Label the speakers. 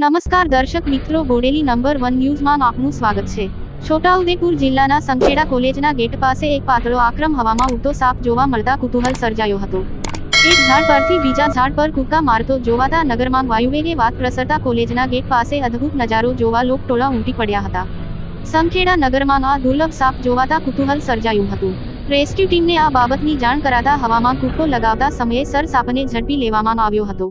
Speaker 1: નમસ્કાર દર્શક મિત્રો, બોડેલી નંબર વન ન્યૂઝમાં આપનું સ્વાગત છે. છોટાઉદેપુર જિલ્લાના સંખેડા કોલેજના ગેટ પાસે એક પાતળો આક્રમ હવામાં ઉડતો સાપ જોવા મળતા કુતૂહલ સર્જાયો હતો. એક ઝાડ પરથી બીજા ઝાડ પર કૂદકા મારતો જોવાતા નગરમાં વાયુવેગે વાત પ્રસરતા કોલેજના ગેટ પાસે અદ્ભુત નજારો જોવા લોકટોળા ઉમટી પડ્યા હતા. સંખેડા નગરમાં આ દુર્લભ સાપ જોવાતા કુતૂહલ સર્જાયું હતું. રેસ્ક્યુ ટીમને આ બાબતની જાણ કરાતા હવામાં કૂદકો લગાવતા સમયે સર સાપને ઝડપી લેવામાં આવ્યો હતો.